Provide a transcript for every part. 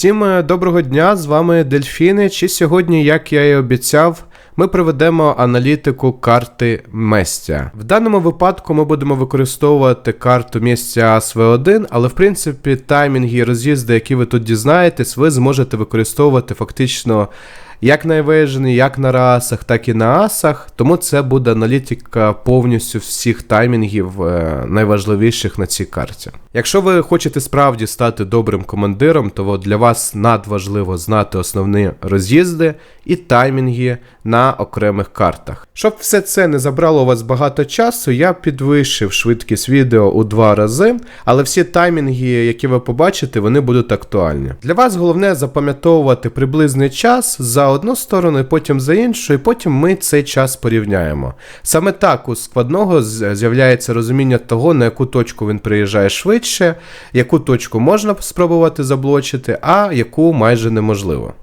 Всім е, доброго дня, з вами Дельфіни. Чи сьогодні, як я і обіцяв, ми проведемо аналітику карти Местя. В даному випадку ми будемо використовувати карту місця СВ1, але в принципі таймінги і роз'їзди, які ви тут дізнаєтесь, ви зможете використовувати фактично як на Evasion, як на расах, так і на асах. Тому це буде аналітика повністю всіх таймінгів е, найважливіших на цій карті. Якщо ви хочете справді стати добрим командиром, то для вас надважливо знати основні роз'їзди і таймінги на окремих картах. Щоб все це не забрало у вас багато часу, я підвищив швидкість відео у два рази, але всі таймінги, які ви побачите, вони будуть актуальні. Для вас головне запам'ятовувати приблизний час за одну сторону, потім за іншу, і потім ми цей час порівняємо. Саме так у складного з'являється розуміння того, на яку точку він приїжджає швидше, яку точку можна спробувати заблочити, а яку майже неможливо.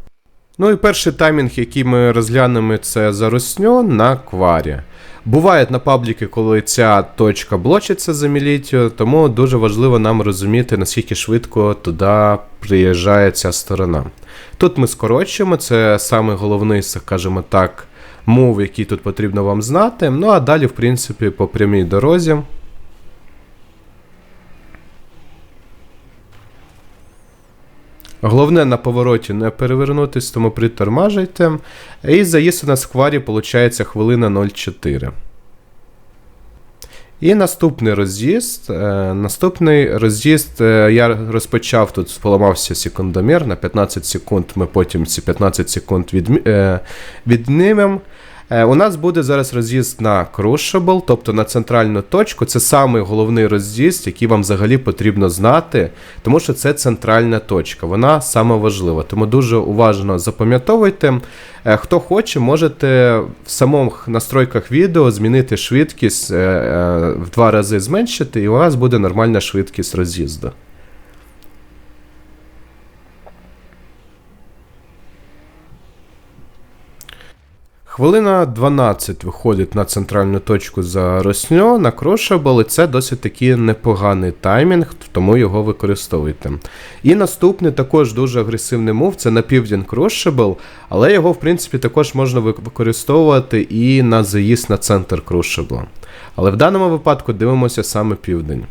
Ну і перший таймінг, який ми розглянемо, це заросньо на кварі. Буває на пабліки, коли ця точка блочиться за мілітію, тому дуже важливо нам розуміти, наскільки швидко туди приїжджає ця сторона. Тут ми скорочуємо, це саме головний, скажімо так, мов, який тут потрібно вам знати. Ну а далі, в принципі, по прямій дорозі. Головне на повороті не перевернутись, тому притормажуйте. І заїзд у нас в кварі, виходить, хвилина 0,4. І наступний роз'їзд. Е, наступний роз'їзд е, я розпочав тут, поламався секундомір на 15 секунд. Ми потім ці 15 секунд від, е, віднімемо. Е, у нас буде зараз роз'їзд на Crushable, тобто на центральну точку. Це самий головний роз'їзд, який вам взагалі потрібно знати, тому що це центральна точка. Вона саме важлива. Тому дуже уважно запам'ятовуйте. Е, хто хоче, можете в самих настройках відео змінити швидкість е, в два рази зменшити, і у вас буде нормальна швидкість роз'їзду. Хвилина 12 виходить на центральну точку за росньо, на крошабл, і це досить таки непоганий таймінг, тому його використовуйте. І наступний також дуже агресивний мув це на південь крошабл, але його, в принципі, також можна використовувати і на заїзд на центр крошабла. Але в даному випадку дивимося саме південь.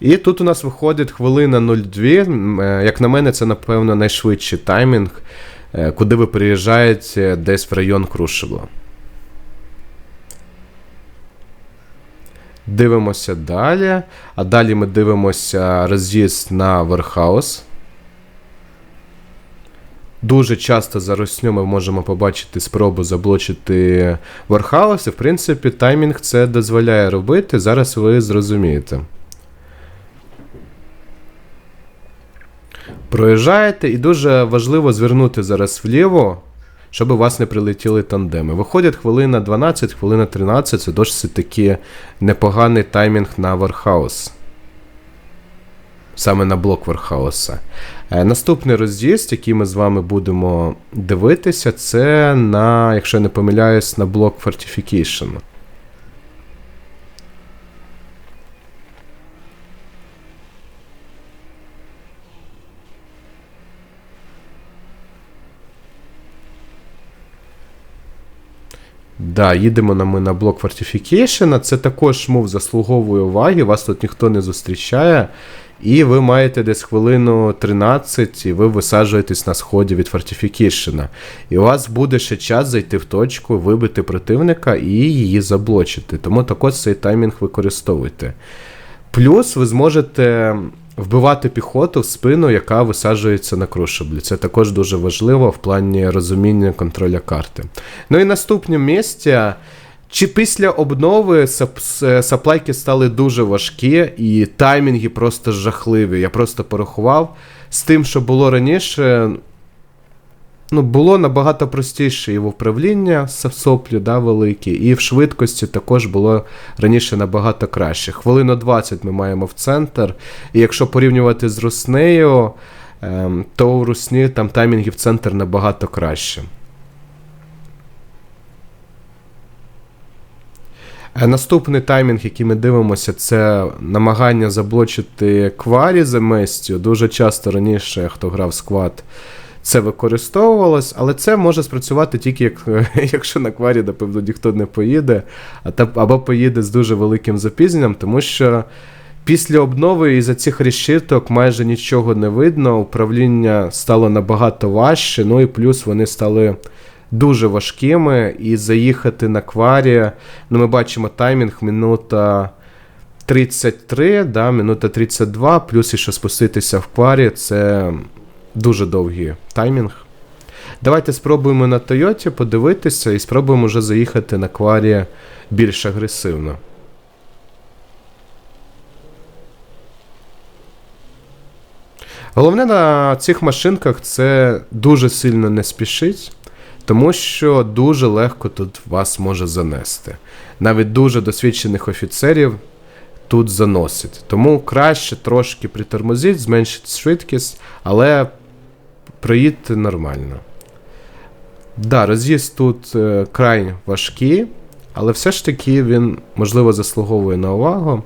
І тут у нас виходить хвилина 02. Е, як на мене, це, напевно, найшвидший таймінг, е, куди ви приїжджаєте десь в район Крушева. Дивимося далі. А далі ми дивимося роз'їзд на Верхаус. Дуже часто за росню ми можемо побачити спробу заблочити Вархаус, і в принципі, таймінг це дозволяє робити. Зараз ви зрозумієте. Проїжджаєте, і дуже важливо звернути зараз вліво, щоб у вас не прилетіли тандеми. Виходять хвилина 12, хвилина 13, це досить таки непоганий таймінг на Вархаус. Саме на блок Вархауса. Е, наступний роз'їзд, який ми з вами будемо дивитися, це на, якщо я не помиляюсь, на блок Fortification. Да, їдемо на ми на блок Fortification. Це також мов заслуговує уваги, вас тут ніхто не зустрічає. І ви маєте десь хвилину 13, і ви висаджуєтесь на сході від Fortification. І у вас буде ще час зайти в точку, вибити противника і її заблочити. Тому також цей таймінг використовуйте. Плюс ви зможете вбивати піхоту в спину, яка висаджується на крушаблі. Це також дуже важливо в плані розуміння контроля карти. Ну і наступне місце. Чи після обнови саплайки стали дуже важкі, і таймінги просто жахливі. Я просто порахував з тим, що було раніше ну, було набагато простіше і в управління соплі да, великі, і в швидкості також було раніше набагато краще. Хвилину 20 ми маємо в центр. І якщо порівнювати з Руснею, ем, то у Русні там таймінги в центр набагато краще. Е, Наступний таймінг, який ми дивимося, це намагання заблочити кварі за местю. Дуже часто раніше, хто грав сквад, це використовувалось, але це може спрацювати тільки як, якщо на кварі, напевно, ніхто не поїде, або поїде з дуже великим запізненням, тому що після обнови із-за цих решіток майже нічого не видно. Управління стало набагато важче, ну і плюс вони стали дуже важкими. І заїхати на кварі, ну ми бачимо таймінг минута. 33, да, минута 32, плюс і що спуститися в кварі, це дуже довгий таймінг. Давайте спробуємо на Тойоті подивитися і спробуємо вже заїхати на кварі більш агресивно. Головне на цих машинках це дуже сильно не спішить, тому що дуже легко тут вас може занести. Навіть дуже досвідчених офіцерів тут заносить. Тому краще трошки притормозіть, зменшити швидкість, але проїдьте нормально. Да, роз'їзд тут е, край важкий, але все ж таки він, можливо, заслуговує на увагу.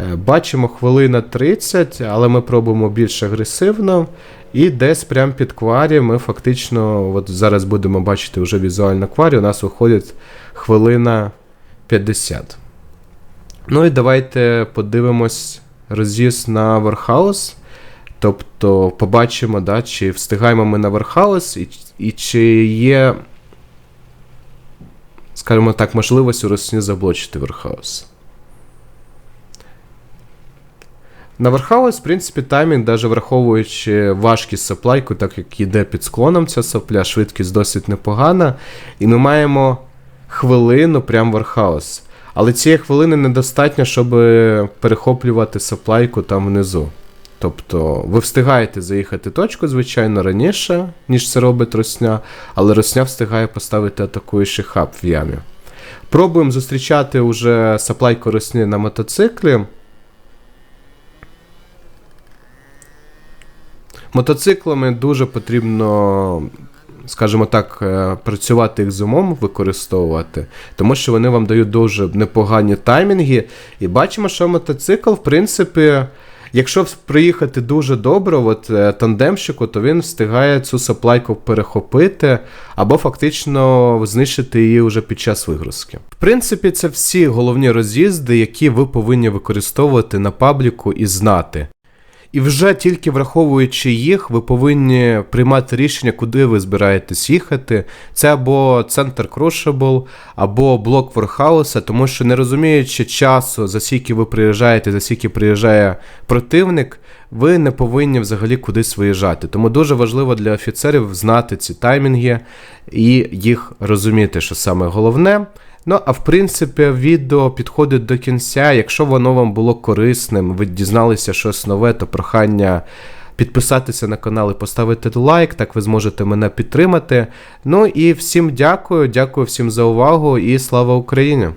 Е, бачимо хвилина 30, але ми пробуємо більш агресивно. І десь прямо під кварі ми фактично, от зараз будемо бачити вже візуально кварі, у нас виходить хвилина 50. Ну і давайте подивимось роз'їзд на Вархаус. Тобто побачимо, да, чи встигаємо ми на Вархаус, і, і чи є, скажімо так, можливість у Росні заблочити Вархаус. На Вархаус, в принципі, таймінг, навіть враховуючи важкість саплайку, так як йде під склоном ця сапля, швидкість досить непогана. І ми маємо хвилину прям Вархаус. Але цієї хвилини недостатньо, щоб перехоплювати саплайку там внизу. Тобто ви встигаєте заїхати точку, звичайно, раніше, ніж це робить Росня, але Росня встигає поставити атакуючий хаб в ямі. Пробуємо зустрічати уже саплайку Росні на мотоциклі. Мотоциклами дуже потрібно, скажімо так, е, працювати їх з умом, використовувати, тому що вони вам дають дуже непогані таймінги. І бачимо, що мотоцикл, в принципі, якщо приїхати дуже добре, от е, тандемщику, то він встигає цю саплайку перехопити або фактично знищити її вже під час вигрузки. В принципі, це всі головні роз'їзди, які ви повинні використовувати на пабліку і знати. І вже тільки враховуючи їх, ви повинні приймати рішення, куди ви збираєтесь їхати. Це або центр Crushable, або блок Ворхауса, тому що не розуміючи часу, за скільки ви приїжджаєте, за скільки приїжджає противник, ви не повинні взагалі кудись виїжджати. Тому дуже важливо для офіцерів знати ці таймінги і їх розуміти, що саме головне. Ну, а в принципі, відео підходить до кінця. Якщо воно вам було корисним, ви дізналися щось нове, то прохання підписатися на канал і поставити лайк, так ви зможете мене підтримати. Ну і всім дякую, дякую всім за увагу і слава Україні!